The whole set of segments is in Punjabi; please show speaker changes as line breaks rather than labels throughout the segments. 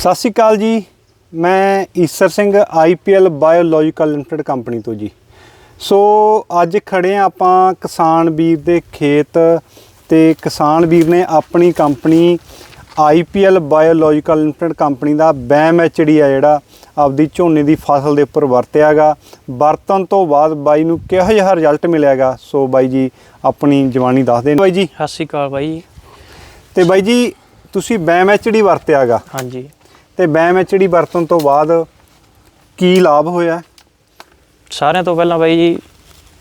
ਸਤਿ ਸ਼੍ਰੀ ਅਕਾਲ ਜੀ। ਮੈਂ Isar Singh IPL biological limited company ਤੋਂ ਜੀ। ਸੋ ਅੱਜ ਖੜੇ ਹਾਂ ਆਪਾਂ ਕਿਸਾਨ ਵੀਰ ਦੇ ਖੇਤ ਤੇ ਕਿਸਾਨ ਵੀਰ ਨੇ ਆਪਣੀ company IPL biological limited company ਦਾ ਬੈਮ ਐਚਡੀ ਆ ਜਿਹੜਾ ਆਪਦੀ ਝੋਨੇ ਦੀ ਫਸਲ ਦੇ ਉੱਪਰ ਵਰਤਿਆਗਾ ਵਰਤਣ ਤੋਂ ਬਾਅਦ ਬਾਈ ਨੂੰ ਕਿਹੋ ਜਿਹਾ ਰਿਜ਼ਲਟ ਮਿਲਿਆਗਾ ਸੋ ਬਾਈ ਜੀ ਆਪਣੀ ਜਵਾਨੀ ਦੱਸਦੇ ਨੇ ਬਾਈ ਜੀ।
ਸਤਿ ਸ਼੍ਰੀ ਅਕਾਲ ਬਾਈ।
ਤੇ ਬਾਈ ਜੀ ਤੁਸੀਂ ਬੈਮ ਐਚਡੀ ਵਰਤਿਆਗਾ
ਹਾਂਜੀ।
ਤੇ ਬੈਮ ਐਚਡੀ ਵਰਤਣ ਤੋਂ ਬਾਅਦ ਕੀ ਲਾਭ ਹੋਇਆ?
ਸਾਰਿਆਂ ਤੋਂ ਪਹਿਲਾਂ ਬਾਈ ਜੀ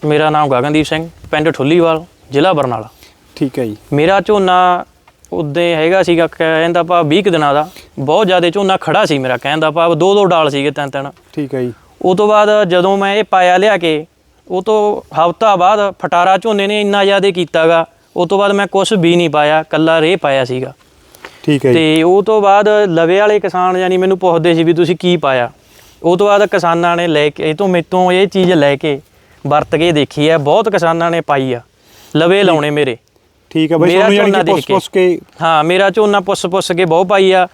ਮੇਰਾ ਨਾਮ ਗਗਨਦੀਪ ਸਿੰਘ ਪਿੰਡ ਠੁੱਲੀਵਾਲ ਜ਼ਿਲ੍ਹਾ ਬਰਨਾਲਾ।
ਠੀਕ ਹੈ ਜੀ।
ਮੇਰਾ ਝੋਨਾ ਉਦੋਂ ਹੈਗਾ ਸੀਗਾ ਕਹਿੰਦਾ ਭਾ 20 ਕੁ ਦਿਨਾਂ ਦਾ। ਬਹੁਤ ਜ਼ਿਆਦਾ ਝੋਨਾ ਖੜਾ ਸੀ ਮੇਰਾ ਕਹਿੰਦਾ ਭਾ ਦੋ ਦੋ ਡਾਲ ਸੀਗੇ ਤਿੰਨ ਤਿੰਨ।
ਠੀਕ ਹੈ ਜੀ।
ਉਹ ਤੋਂ ਬਾਅਦ ਜਦੋਂ ਮੈਂ ਇਹ ਪਾਇਆ ਲਿਆ ਕੇ ਉਹ ਤੋਂ ਹਫ਼ਤਾ ਬਾਅਦ ਫਟਾਰਾ ਝੋਨੇ ਨੇ ਇੰਨਾ ਜ਼ਿਆਦਾ ਕੀਤਾਗਾ ਉਹ ਤੋਂ ਬਾਅਦ ਮੈਂ ਕੁਝ ਵੀ ਨਹੀਂ ਪਾਇਆ ਕੱਲਾ ਰੇ ਪਾਇਆ ਸੀਗਾ।
ਠੀਕ ਹੈ
ਤੇ ਉਹ ਤੋਂ ਬਾਅਦ ਲਵੇ ਵਾਲੇ ਕਿਸਾਨ ਯਾਨੀ ਮੈਨੂੰ ਪੁੱਛਦੇ ਸੀ ਵੀ ਤੁਸੀਂ ਕੀ ਪਾਇਆ। ਉਹ ਤੋਂ ਬਾਅਦ ਕਿਸਾਨਾਂ ਨੇ ਲੈ ਕੇ ਇਹ ਤੋਂ ਮੇਤੋਂ ਇਹ ਚੀਜ਼ ਲੈ ਕੇ ਵਰਤ ਕੇ ਦੇਖੀ ਹੈ ਬਹੁਤ ਕਿਸਾਨਾਂ ਨੇ ਪਾਈ ਆ। ਲਵੇ ਲਾਉਣੇ ਮੇਰੇ।
ਠੀਕ ਹੈ ਬਾਈ ਤੁਹਾਨੂੰ ਯਾਨੀ ਕਿ ਪੁੱਛ ਪੁੱਛ ਕੇ
ਹਾਂ ਮੇਰਾ ਝੋਨਾ ਪੁੱਸ ਪੁੱਸ ਕੇ ਬਹੁਤ ਪਾਈ ਆ।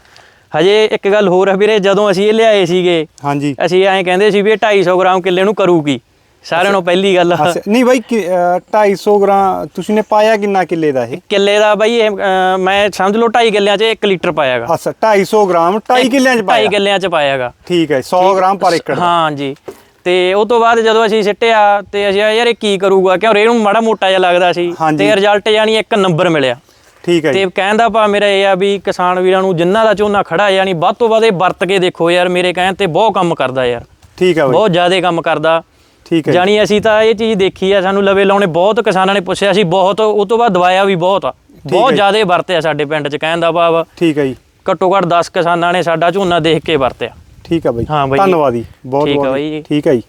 ਹਜੇ ਇੱਕ ਗੱਲ ਹੋਰ ਹੈ ਵੀਰੇ ਜਦੋਂ ਅਸੀਂ ਇਹ ਲਿਆਏ ਸੀਗੇ
ਹਾਂਜੀ।
ਅਸੀਂ ਐਂ ਕਹਿੰਦੇ ਸੀ ਵੀ ਇਹ 250 ਗ੍ਰਾਮ ਕਿੱਲੇ ਨੂੰ ਕਰੂਗੀ। ਸਾਰਿਆਂ ਨੂੰ ਪਹਿਲੀ ਗੱਲ
ਅੱਛਾ, ਨਹੀਂ ਬਾਈ ਕਿ- ਅਹ, 250 ਗ੍ਰਾਮ ਤੁਸੀਂ ਨੇ ਪਾਇਆ ਕਿੰਨਾ ਕਿੱਲੇ ਦਾ ਇਹ?
ਕਿੱਲੇ ਦਾ ਬਾਈ ਇਹ ਅਹ, ਮੈਂ ਸਮਝ ਲਓ 2.5 ਕਿੱਲਿਆਂ 'ਚ 1 ਲੀਟਰ ਪਾਇਆਗਾ।
ਅੱਛਾ 250 ਗ੍ਰਾਮ 2.5 ਕਿੱਲਿਆਂ ਚ
2.5
ਪਾਇਆ।
ਕਿੱਲਿਆਂ 'ਚ ਪਾਇਆਗਾ।
ਠੀਕ ਹੈ 100 ਗ੍ਰਾਮ ਪਰ ਏਕੜ ਦਾ।
ਹਾਂ ਜੀ। ਤੇ ਉਹ ਤੋਂ ਬਾਅਦ ਜਦੋਂ ਅਸੀਂ ਸਿੱਟਿਆ ਤੇ ਅਸੀਂ ਕਿਹਾ ਯਾਰ ਇਹ ਕੀ ਕਰੂਗਾ? ਕਿਉਂ ਰੇਹ ਨੂੰ ਮਾੜਾ ਮੋਟਾ ਜਿਹਾ ਲੱਗਦਾ ਸੀ।
ਹਾਂਜੀ।
ਤੇ ਰਿਜ਼ਲਟ ਯਾਨੀ ਇੱਕ ਨੰਬਰ ਮਿਲਿਆ।
ਠੀਕ ਹੈ
ਤੇ
ਜੀ।
ਕਹਿਣ ਦਾ ਮੇਰਾ ਇਹ ਆ ਵੀ ਕਿਸਾਨ ਵੀਰਾਂ ਨੂੰ ਜਿੰਨਾ ਦਾ ਝੋਨਾ ਖੜਾ ਯਾਨੀ ਵੱਧ ਤੋਂ ਵੱਧ ਇਹ ਵਰਤ ਕੇ ਦੇਖੋ ਯਾਰ ਮੇਰੇ ਕਹਿਣ ਤੇ ਬਹੁਤ ਕੰਮ ਕਰਦਾ ਯਾਰ।
ਠੀਕ ਹੈ ਬਾਈ।
ਬਹੁਤ ਜ਼ਿਆਦਾ ਕੰਮ ਕਰਦਾ।
ਠੀਕ ਹੈ।
ਜਾਨੀ ਅਸੀਂ ਤਾਂ ਇਹ ਚੀਜ਼ ਦੇਖੀ ਆ ਸਾਨੂੰ ਲਵੇ ਲਾਉਣੇ ਬਹੁਤ ਕਿਸਾਨਾਂ ਨੇ ਪੁੱਛਿਆ ਸੀ ਬਹੁਤ ਉਹ ਤੋਂ ਬਾਅਦ ਦਵਾਇਆ ਵੀ ਬਹੁਤ ਆ ਬਹੁਤ
ਹੈ।
ਜ਼ਿਆਦਾ ਵਰਤਿਆ ਸਾਡੇ ਪਿੰਡ 'ਚ ਕਹਿਣ ਦਾ ਭਾਵ
ਠੀਕ ਹੈ ਜੀ
ਘੱਟੋ ਘੱਟ 10 ਕਿਸਾਨਾਂ ਨੇ ਸਾਡਾ ਝੋਨਾ ਦੇਖ ਕੇ ਵਰਤਿਆ
ਠੀਕ ਹੈ ਬਾਈ
ਹਾਂ।
ਧੰਨਵਾਦ ਜੀ ਬਹੁਤ
ਠੀਕ ਹੈ
ਬਹੁਤ
ਬਾਈ ਜੀ।
ਠੀਕ ਹੈ ਜੀ